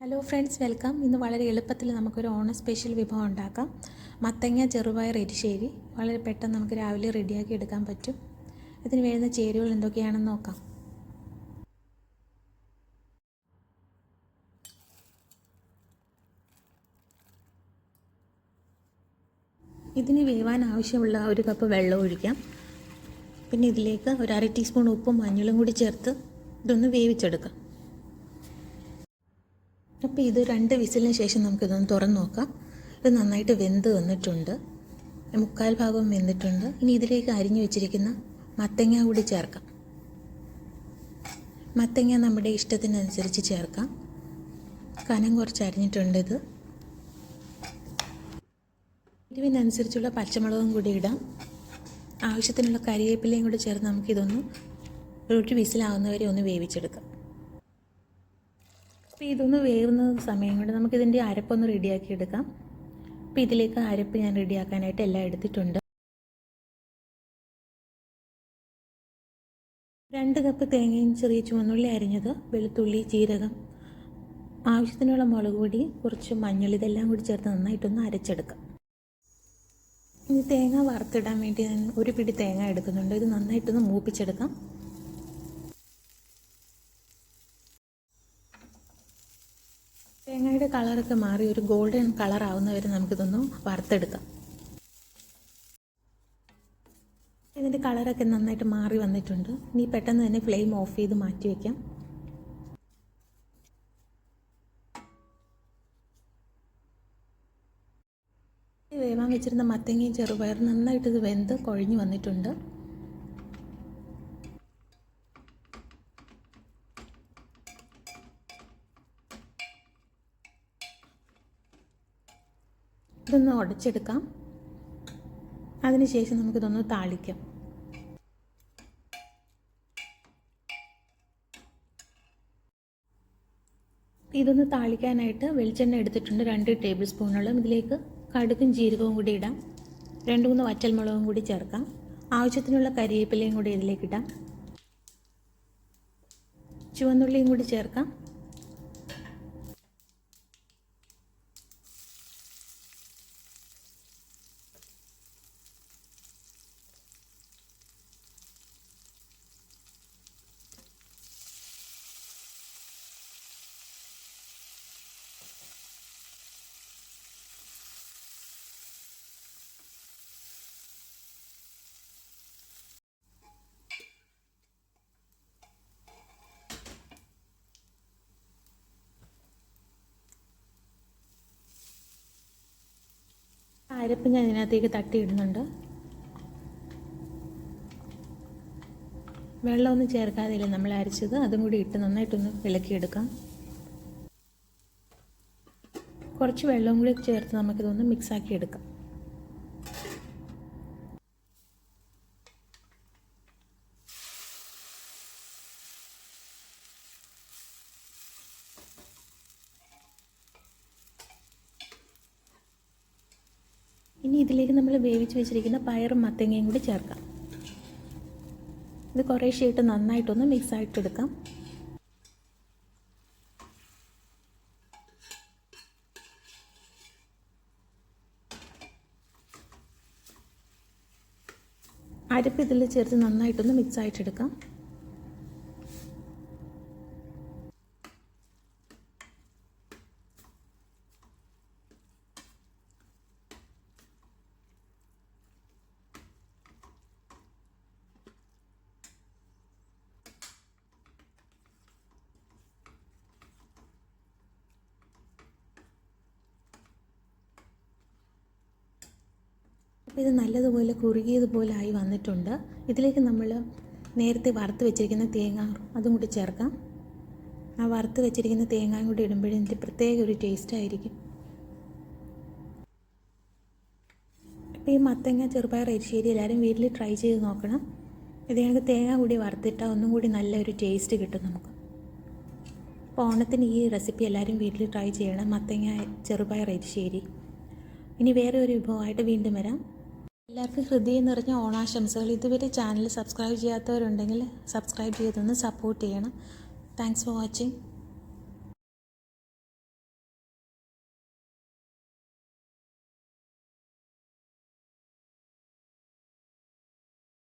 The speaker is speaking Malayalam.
ഹലോ ഫ്രണ്ട്സ് വെൽക്കം ഇന്ന് വളരെ എളുപ്പത്തിൽ നമുക്കൊരു ഓണ സ്പെഷ്യൽ വിഭവം ഉണ്ടാക്കാം. മത്തങ്ങ ചെറുപയർ എരിശ്ശേരി. വളരെ പെട്ടെന്ന് നമുക്ക് രാവിലെ റെഡിയാക്കി എടുക്കാൻ പറ്റും. ഇതിന് വേണ്ടുന്ന ചേരുവകൾ എന്തൊക്കെയാണെന്ന് നോക്കാം. ഇതിന് വേവാൻ ആവശ്യമുള്ള ഒരു കപ്പ് വെള്ളം ഒഴിക്കാം. പിന്നെ ഇതിലേക്ക് ഒരു അര ടീസ്പൂൺ ഉപ്പും മഞ്ഞളും കൂടി ചേർത്ത് ഇതൊന്ന് വേവിച്ചെടുക്കാം. അപ്പോൾ ഇത് രണ്ട് വിസിലിന് ശേഷം നമുക്കിതൊന്ന് തുറന്ന് നോക്കാം. ഇത് നന്നായിട്ട് വെന്ത് വന്നിട്ടുണ്ട്. മുക്കാൽ ഭാഗം വെന്തിട്ടുണ്ട്. ഇനി ഇതിലേക്ക് അരിഞ്ഞു വെച്ചിരിക്കുന്ന മത്തങ്ങ കൂടി ചേർക്കാം. മത്തങ്ങ നമ്മുടെ ഇഷ്ടത്തിനനുസരിച്ച് ചേർക്കാം. കനം കുറച്ച് അരിഞ്ഞിട്ടുണ്ട് ഇത്. എരിവിനനുസരിച്ചുള്ള പച്ചമുളകും കൂടി ഇടാം. ആവശ്യത്തിനുള്ള കരിവേപ്പിലയും കൂടി ചേർത്ത് നമുക്കിതൊന്ന് ഒരു വിസിലാവുന്നവരെ ഒന്ന് വേവിച്ചെടുക്കാം. അപ്പോൾ ഇതൊന്ന് വേവുന്ന സമയം കൊണ്ട് നമുക്കിതിന്റെ അരപ്പൊന്ന് റെഡിയാക്കി എടുക്കാം. അപ്പോൾ ഇതിലേക്ക് അരപ്പ് ഞാൻ റെഡിയാക്കാനായിട്ട് എല്ലാം എടുത്തിട്ടുണ്ട്. രണ്ട് കപ്പ് തേങ്ങയും ചെറിയ ചുവന്നുള്ളി അരിഞ്ഞത് വെളുത്തുള്ളി ജീരകം ആവശ്യത്തിനുള്ള മുളക് പൊടി കുറച്ച് മഞ്ഞൾ ഇതെല്ലാം കൂടി ചേർത്ത് നന്നായിട്ടൊന്ന് അരച്ചെടുക്കാം. ഇനി തേങ്ങ വറുത്തിടാൻ വേണ്ടി ഞാൻ ഒരു പിടി തേങ്ങ എടുക്കുന്നുണ്ട്. ഇത് നന്നായിട്ടൊന്ന് മൂപ്പിച്ചെടുക്കാം. തേങ്ങയുടെ കളറൊക്കെ മാറി ഒരു ഗോൾഡൻ കളർ ആവുന്നവരെ നമുക്കിതൊന്ന് വറുത്തെടുക്കാം. ഇതിന്റെ കളറൊക്കെ നന്നായിട്ട് മാറി വന്നിട്ടുണ്ട്. ഇനി പെട്ടെന്ന് തന്നെ ഫ്ലെയിം ഓഫ് ചെയ്ത് മാറ്റി വയ്ക്കാം വേവാൻ വെച്ചിരുന്ന മത്തങ്ങയും ചെറുപയർ നന്നായിട്ട് ഇത് വെന്ത് കുഴഞ്ഞു വന്നിട്ടുണ്ട്. ഇതൊന്ന് ഉടച്ചെടുക്കാം. അതിനുശേഷം നമുക്കിതൊന്ന് താളിക്കാം. ഇതൊന്ന് താളിക്കാനായിട്ട് വെളിച്ചെണ്ണ എടുത്തിട്ടുണ്ട് രണ്ട് ടേബിൾ സ്പൂണോളം. ഇതിലേക്ക് കടുകും ജീരകവും കൂടി ഇടാം. രണ്ട് മൂന്ന് വറ്റൽമുളകും കൂടി ചേർക്കാം. ആവശ്യത്തിനുള്ള കരിവേപ്പിലയും കൂടി ഇതിലേക്ക് ഇടാം. ചുവന്നുള്ളിയും കൂടി ചേർക്കാം. അരപ്പ് ഞാൻ ഇതിനകത്തേക്ക് തട്ടിയിടുന്നുണ്ട്. വെള്ളമൊന്നും ചേർക്കാതെയില്ല നമ്മൾ അരച്ചത്? അതും കൂടി ഇട്ട് നന്നായിട്ടൊന്ന് ഇളക്കിയെടുക്കാം. കുറച്ച് വെള്ളവും കൂടി ചേർത്ത് നമുക്കിതൊന്ന് മിക്സാക്കി എടുക്കാം ഇനി ഇതിലേക്ക് നമ്മൾ വേവിച്ച് വെച്ചിരിക്കുന്ന പയറും മത്തങ്ങയും കൂടി ചേർക്കാം. ഇത് കുറേശ്ശെ ഇട്ട് നന്നായിട്ടൊന്ന് മിക്സ് ആയിട്ട് എടുക്കാം അരപ്പ് ഇതിൽ ചേർത്ത് നന്നായിട്ടൊന്ന് മിക്സ് ആയിട്ടെടുക്കാം. അപ്പോൾ ഇത് നല്ലതുപോലെ കുറുകിയതുപോലെ ആയി വന്നിട്ടുണ്ട്. ഇതിലേക്ക് നമ്മൾ നേരത്തെ വറുത്ത് വെച്ചിരിക്കുന്ന തേങ്ങ അതും കൂടി ചേർക്കാം. ആ വറുത്ത് വെച്ചിരിക്കുന്ന തേങ്ങയും കൂടി ഇടുമ്പോഴും ഇതിന്റെ പ്രത്യേക ഒരു ടേസ്റ്റ് ആയിരിക്കും. അപ്പോൾ ഈ മത്തങ്ങ ചെറുപയർ എരിശ്ശേരി എല്ലാവരും വീട്ടിൽ ട്രൈ ചെയ്ത് നോക്കണം. ഇത് ഞങ്ങൾക്ക് തേങ്ങ കൂടി വറുത്തിട്ടാൽ ഒന്നും കൂടി നല്ലൊരു ടേസ്റ്റ് കിട്ടും നമുക്ക്. അപ്പോൾ ഓണത്തിന് ഈ റെസിപ്പി എല്ലാവരും വീട്ടിൽ ട്രൈ ചെയ്യണം. മത്തങ്ങ ചെറുപയർ എരിശ്ശേരി. ഇനി വേറെ ഒരു വിഭവമായിട്ട് വീണ്ടും വരാം. എല്ലാവർക്കും ഹൃദയം നിറഞ്ഞ ഓണാശംസകൾ. ഇതുവരെ ചാനൽ സബ്സ്ക്രൈബ് ചെയ്യാത്തവരുണ്ടെങ്കിൽ സബ്സ്ക്രൈബ് ചെയ്തൊന്ന് സപ്പോർട്ട് ചെയ്യണം. Thanks for watching